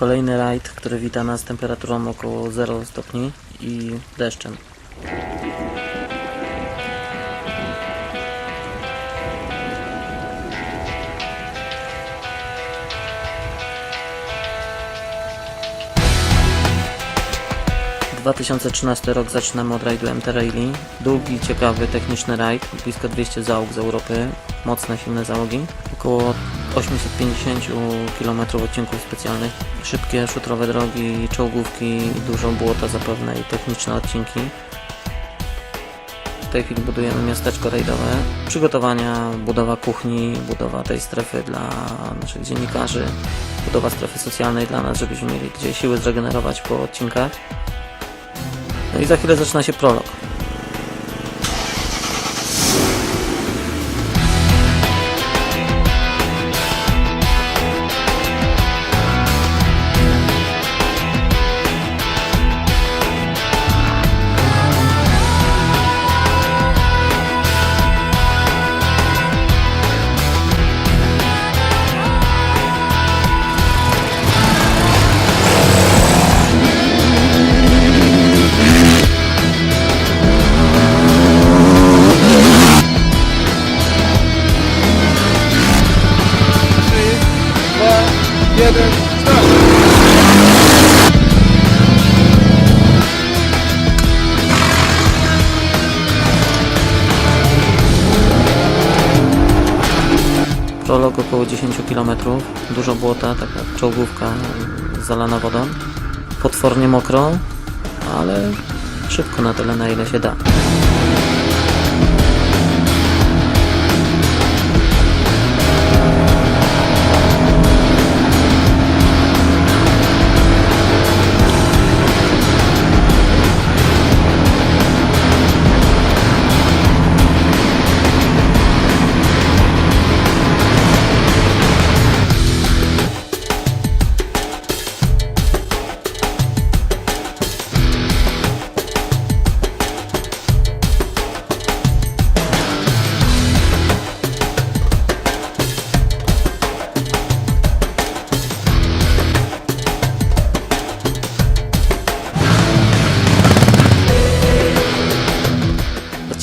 Kolejny rajd, który wita nas temperaturą około 0 stopni i deszczem. 2013 rok zaczynamy od rajdu MT Rally. Długi, ciekawy, techniczny rajd, blisko 200 załóg z Europy, mocne, silne załogi. Około 850 km odcinków specjalnych, szybkie, szutrowe drogi, czołgówki, dużo błota zapewne i techniczne odcinki. W tej chwili budujemy miasteczko rajdowe. Przygotowania, budowa kuchni, budowa tej strefy dla naszych dziennikarzy, budowa strefy socjalnej dla nas, żebyśmy mieli gdzie siły zregenerować po odcinkach. No i za chwilę zaczyna się prolog. Jeden, start! Prolog około 10 km, dużo błota, taka czołgówka zalana wodą. Potwornie mokro, ale szybko na tyle, na ile się da.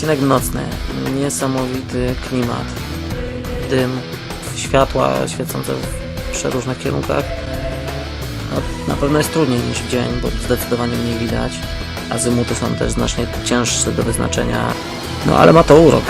Odcinek nocny, niesamowity klimat, dym, światła świecące w przeróżnych kierunkach. No, na pewno jest trudniej niż w dzień, bo zdecydowanie mniej widać. Azymuty są też znacznie cięższe do wyznaczenia, no ale ma to urok.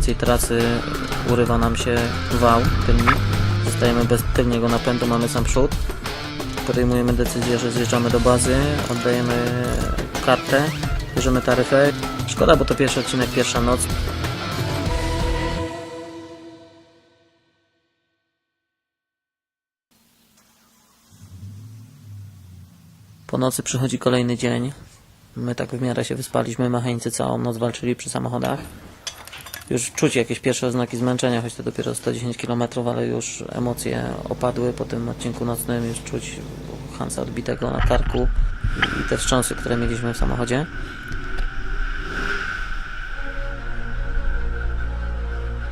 Więcej trasy urywa nam się wał tylny. Zostajemy bez tylniego napędu, mamy sam przód. Podejmujemy decyzję, że zjeżdżamy do bazy, oddajemy kartę, bierzemy taryfę. Szkoda, bo to pierwszy odcinek, pierwsza noc. Po nocy przychodzi kolejny dzień. My tak w miarę się wyspaliśmy, mechanicy całą noc walczyli przy samochodach. Już czuć jakieś pierwsze oznaki zmęczenia, choć to dopiero 110 km, ale już emocje opadły po tym odcinku nocnym, już czuć Hansa odbitego na karku i te wstrząsy, które mieliśmy w samochodzie.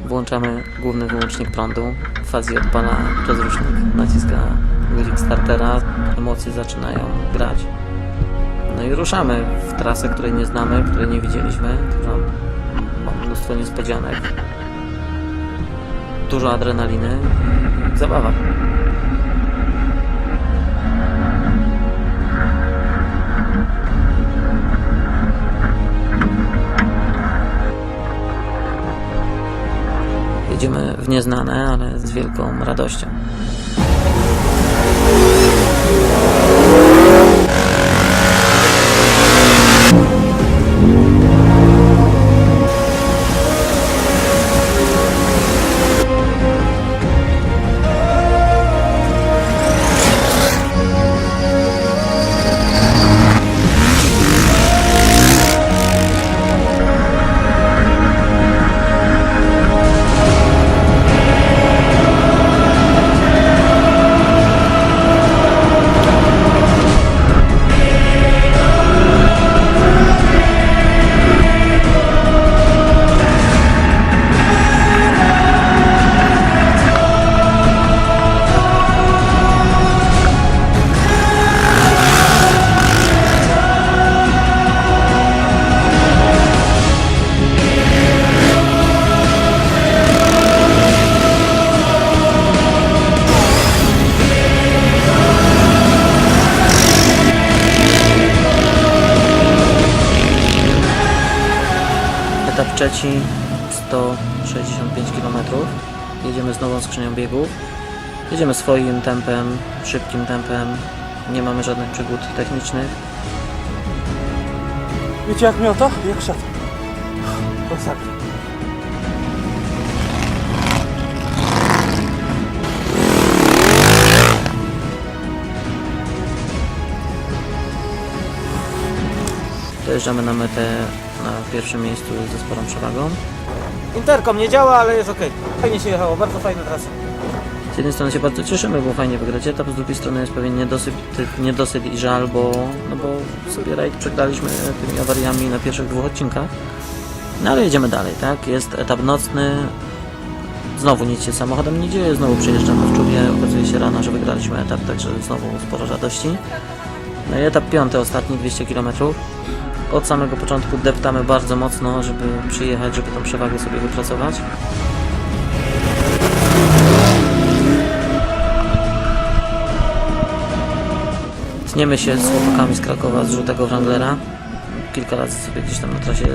Włączamy główny wyłącznik prądu, Fazi odpala rozrusznik, naciska guzik startera, emocje zaczynają grać. No i ruszamy w trasę, której nie znamy, której nie widzieliśmy, która ma mnóstwo niespodzianek. Dużo adrenaliny, zabawa. Jedziemy w nieznane, ale z wielką radością. Etap trzeci 165 km. Jedziemy z nową skrzynią biegów. Jedziemy swoim tempem, szybkim tempem. Nie mamy żadnych przygód technicznych. Wiecie jak miota? Jak szat. Masakra. Dojeżdżamy na metę na pierwszym miejscu ze sporą przewagą. Interkom nie działa, ale jest ok. Fajnie się jechało, bardzo fajna trasa. Z jednej strony się bardzo cieszymy, bo fajnie wygrać etap, z drugiej strony jest pewien niedosyt, niedosyt i żal, bo, no bo sobie rajd przegraliśmy tymi awariami na pierwszych dwóch odcinkach. No ale jedziemy dalej, tak? Jest etap nocny. Znowu nic się samochodem nie dzieje, znowu przyjeżdżamy w czubie, okazuje się rano, że wygraliśmy etap, także znowu sporo radości. No i etap piąty, ostatni 200 km. Od samego początku deptamy bardzo mocno, żeby przyjechać, żeby tą przewagę sobie wypracować. Tniemy się z chłopakami z Krakowa, z żółtego Wranglera. Kilka razy sobie gdzieś tam na trasie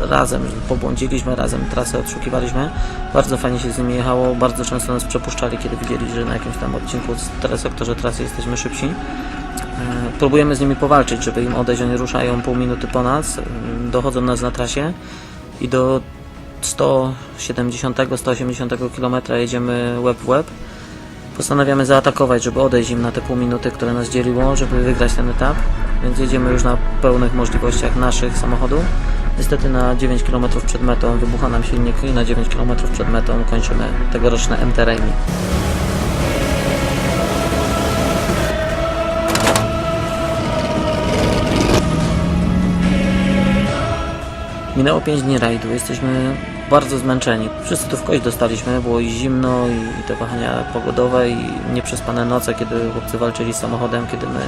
razem pobłądziliśmy, razem trasę odszukiwaliśmy. Bardzo fajnie się z nimi jechało, bardzo często nas przepuszczali, kiedy widzieli, że na jakimś tam odcinku z telesektorze trasy jesteśmy szybsi. E, Próbujemy z nimi powalczyć, żeby im odejść, oni ruszają pół minuty po nas, e, dochodzą nas na trasie i do 170-180 km jedziemy łeb w łeb postanawiamy zaatakować, żeby odejść im na te pół minuty, które nas dzieliło, żeby wygrać ten etap. Więc jedziemy już na pełnych możliwościach naszych samochodów. Niestety na 9 km przed metą wybucha nam silnik i na 9 km przed metą kończymy tegoroczne MT Rally. Minęło 5 dni rajdu, jesteśmy bardzo zmęczeni. Wszyscy tu w kość dostaliśmy, było i zimno, i, te wahania pogodowe, i nieprzespane noce, kiedy chłopcy walczyli z samochodem, kiedy my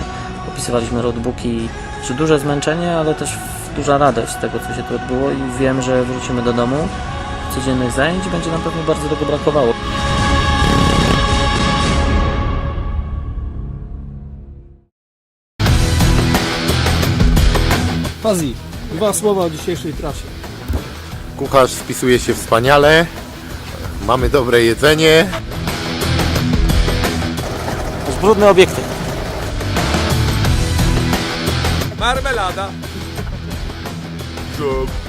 opisywaliśmy roadbooki. Czy duże zmęczenie, ale też duża radość z tego, co się tu odbyło i wiem, że wrócimy do domu codziennych zajęć i będzie nam pewnie bardzo tego brakowało. Fazi, dwa słowa o dzisiejszej trasie. Kucharz spisuje się wspaniale. Mamy dobre jedzenie. Już brudne obiekty. Marmelada. Job.